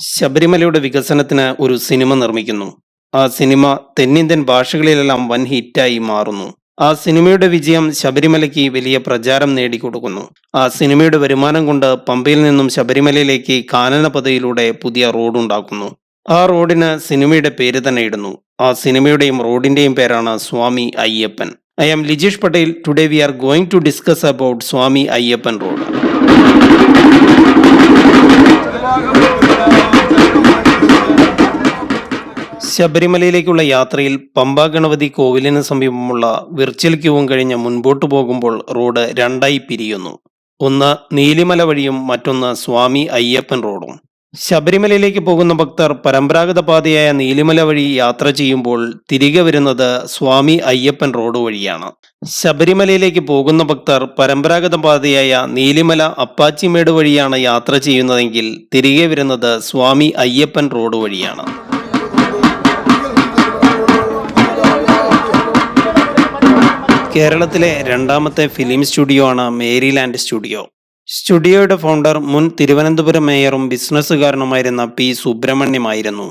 ശബരിമലയുടെ വികസനത്തിന് ഒരു സിനിമ നിർമ്മിക്കുന്നു. ആ സിനിമ തെന്നിന്ത്യൻ ഭാഷകളിലെല്ലാം വൻ ഹിറ്റായി മാറുന്നു. ആ സിനിമയുടെ വിജയം ശബരിമലയ്ക്ക് വലിയ പ്രചാരം നേടിക്കൊടുക്കുന്നു. ആ സിനിമയുടെ വരുമാനം കൊണ്ട് പമ്പയിൽ നിന്നും ശബരിമലയിലേക്ക് കാനനപതയിലൂടെ പുതിയ റോഡുണ്ടാക്കുന്നു ആ റോഡിന് സിനിമയുടെ പേര് തന്നെ ഇടുന്നു. ആ സിനിമയുടെയും റോഡിന്റെയും പേരാണ് Swami Ayyappan. I am Lijeesh Patel. Today we are going to discuss about Swami Ayyappan road. ശബരിമലയിലേക്കുള്ള യാത്രയിൽ പമ്പാ ഗണപതി കോവിലിന് സമീപമുള്ള വിർച്വൽ ക്യൂവും കഴിഞ്ഞ് മുൻപോട്ടു പോകുമ്പോൾ റോഡ് രണ്ടായി പിരിയുന്നു. ഒന്ന് നീലിമല വഴിയും മറ്റൊന്ന് സ്വാമി അയ്യപ്പൻ റോഡും. ശബരിമലയിലേക്ക് പോകുന്ന ഭക്തർ പരമ്പരാഗത പാതയായ നീലിമല വഴി യാത്ര ചെയ്യുമ്പോൾ തിരികെ വരുന്നത് സ്വാമി അയ്യപ്പൻ റോഡ് വഴിയാണ്. ശബരിമലയിലേക്ക് പോകുന്ന ഭക്തർ പരമ്പരാഗത പാതയായ നീലിമല അപ്പാച്ചിമേട് വഴിയാണ് യാത്ര ചെയ്യുന്നതെങ്കിൽ തിരികെ വരുന്നത് സ്വാമി അയ്യപ്പൻ റോഡ് വഴിയാണ്. കേരളത്തിലെ രണ്ടാമത്തെ ഫിലിം സ്റ്റുഡിയോ ആണ് മേരിലാൻഡ് സ്റ്റുഡിയോ. സ്റ്റുഡിയോയുടെ ഫൗണ്ടർ മുൻ തിരുവനന്തപുരം മേയറും ബിസിനസ്സുകാരനുമായിരുന്ന പി സുബ്രഹ്മണ്യമായിരുന്നു.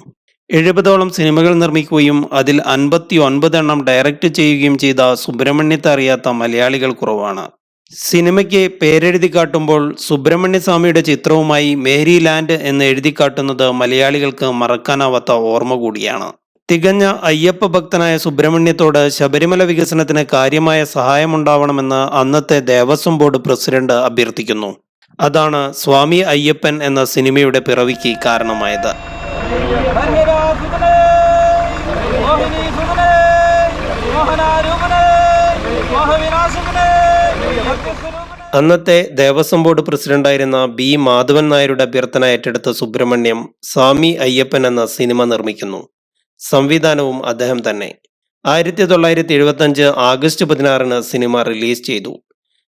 എഴുപതോളം സിനിമകൾ നിർമ്മിക്കുകയും അതിൽ അൻപത്തി ഒൻപതെണ്ണം ഡയറക്റ്റ് ചെയ്യുകയും ചെയ്ത സുബ്രഹ്മണ്യത്തെ അറിയാത്ത മലയാളികൾ കുറവാണ്. സിനിമയ്ക്ക് പേരെഴുതി കാട്ടുമ്പോൾ സുബ്രഹ്മണ്യസ്വാമിയുടെ ചിത്രവുമായി മേരി ലാൻഡ് എന്ന് എഴുതി കാട്ടുന്നത് മലയാളികൾക്ക് മറക്കാനാവാത്ത ഓർമ്മ കൂടിയാണ്. തികഞ്ഞ അയ്യപ്പ ഭക്തനായ സുബ്രഹ്മണ്യത്തോട് ശബരിമല വികസനത്തിന് കാര്യമായ സഹായമുണ്ടാവണമെന്ന് അന്നത്തെ ദേവസ്വം ബോർഡ് പ്രസിഡന്റ് അഭ്യർത്ഥിക്കുന്നു അതാണ് സ്വാമി അയ്യപ്പൻ എന്ന സിനിമയുടെ പിറവിക്ക് കാരണമായത്. അന്നത്തെ ദേവസ്വം ബോർഡ് പ്രസിഡന്റായിരുന്ന ബി മാധവൻ നായരുടെ അഭ്യർത്ഥന ഏറ്റെടുത്ത സുബ്രഹ്മണ്യം സ്വാമി അയ്യപ്പൻ എന്ന സിനിമ നിർമ്മിക്കുന്നു സംവിധാനവും അദ്ദേഹം തന്നെ. ആയിരത്തി തൊള്ളായിരത്തി എഴുപത്തഞ്ച് ആഗസ്റ്റ് പതിനാറിന് സിനിമ റിലീസ് ചെയ്തു.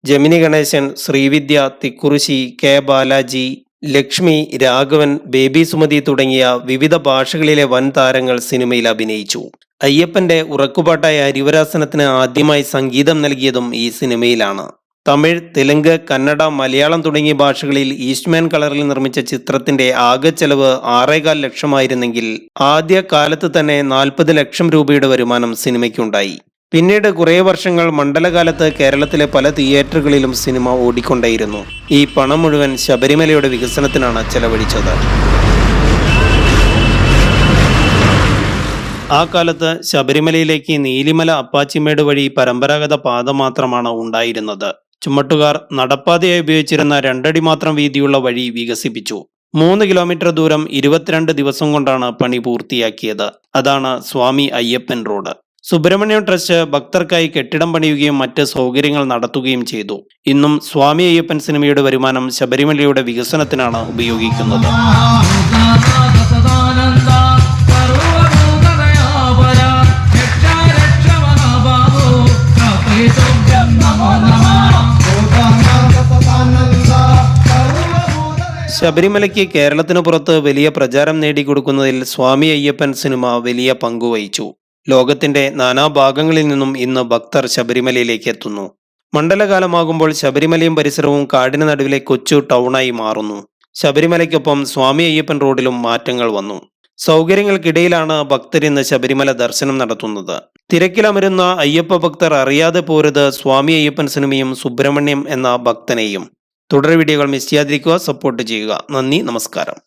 ജമിനി ഗണേശൻ ശ്രീവിദ്യ തിക്കുറിശി കെ ബാലാജി ലക്ഷ്മി രാഘവൻ ബേബി സുമതി തുടങ്ങിയ വിവിധ ഭാഷകളിലെ വൻ താരങ്ങൾ സിനിമയിൽ അഭിനയിച്ചു. അയ്യപ്പന്റെ ഉറക്കുപാട്ടായ അരിവരാസനത്തിന് ആദ്യമായി സംഗീതം നൽകിയതും ഈ സിനിമയിലാണ്. തമിഴ് തെലുങ്ക് കന്നഡ മലയാളം തുടങ്ങിയ ഭാഷകളിൽ ഈസ്റ്റ്മാൻ കളറിൽ നിർമ്മിച്ച ചിത്രത്തിന്റെ ആകെ ചെലവ് ആറേകാൽ ലക്ഷമായിരുന്നെങ്കിൽ ആദ്യ കാലത്ത് തന്നെ നാൽപ്പത് ലക്ഷം രൂപയുടെ വരുമാനം സിനിമയ്ക്കുണ്ടായി. പിന്നീട് കുറേ വർഷങ്ങൾ മണ്ഡലകാലത്ത് കേരളത്തിലെ പല തിയേറ്ററുകളിലും സിനിമ ഓടിക്കൊണ്ടേയിരുന്നു. ഈ പണം മുഴുവൻ ശബരിമലയുടെ വികസനത്തിനാണ് ചെലവഴിച്ചത്. ആ കാലത്ത് ശബരിമലയിലേക്ക് നീലിമല അപ്പാച്ചിമേട് വഴി പരമ്പരാഗത പാത മാത്രമാണ് ഉണ്ടായിരുന്നത്. ചുമട്ടുകാർ നടപ്പാതയായി ഉപയോഗിച്ചിരുന്ന രണ്ടടി മാത്രം വീതിയുള്ള വഴി വികസിപ്പിച്ചു. മൂന്ന് കിലോമീറ്റർ ദൂരം ഇരുപത്തിരണ്ട് ദിവസം കൊണ്ടാണ് പണി പൂർത്തിയാക്കിയത്. അതാണ് സ്വാമി അയ്യപ്പൻ റോഡ്. സുബ്രഹ്മണ്യം ട്രസ്റ്റ് ഭക്തർക്കായി കെട്ടിടം പണിയുകയും മറ്റ് സൗകര്യങ്ങൾ നടത്തുകയും ചെയ്തു. ഇന്നും സ്വാമി അയ്യപ്പൻ സിനിമയുടെ വരുമാനം ശബരിമലയുടെ വികസനത്തിനാണ് ഉപയോഗിക്കുന്നത്. ശബരിമലയ്ക്ക് കേരളത്തിനു പുറത്ത് വലിയ പ്രചാരം നേടിക്കൊടുക്കുന്നതിൽ സ്വാമി അയ്യപ്പൻ സിനിമ വലിയ പങ്കുവഹിച്ചു ലോകത്തിന്റെ നാനാഭാഗങ്ങളിൽ നിന്നും ഇന്ന് ഭക്തർ ശബരിമലയിലേക്ക് എത്തുന്നു. മണ്ഡലകാലമാകുമ്പോൾ ശബരിമലയും പരിസരവും കാടിന് നടുവിലെ കൊച്ചു ടൗണായി മാറുന്നു. ശബരിമലയ്ക്കൊപ്പം സ്വാമി അയ്യപ്പൻ റോഡിലും മാറ്റങ്ങൾ വന്നു. സൗകര്യങ്ങൾക്കിടയിലാണ് ഭക്തർ ഇന്ന് ശബരിമല ദർശനം നടത്തുന്നത്. തിരക്കിലമരുന്ന അയ്യപ്പ ഭക്തർ അറിയാതെ പോരുത് സ്വാമി അയ്യപ്പൻ സിനിമയും സുബ്രഹ്മണ്യം എന്ന ഭക്തനെയും. തുടർ വീഡിയോകൾ മിസ് ചെയ്യാതിരിക്കുക സപ്പോർട്ട് ചെയ്യുക. നന്ദി നമസ്കാരം.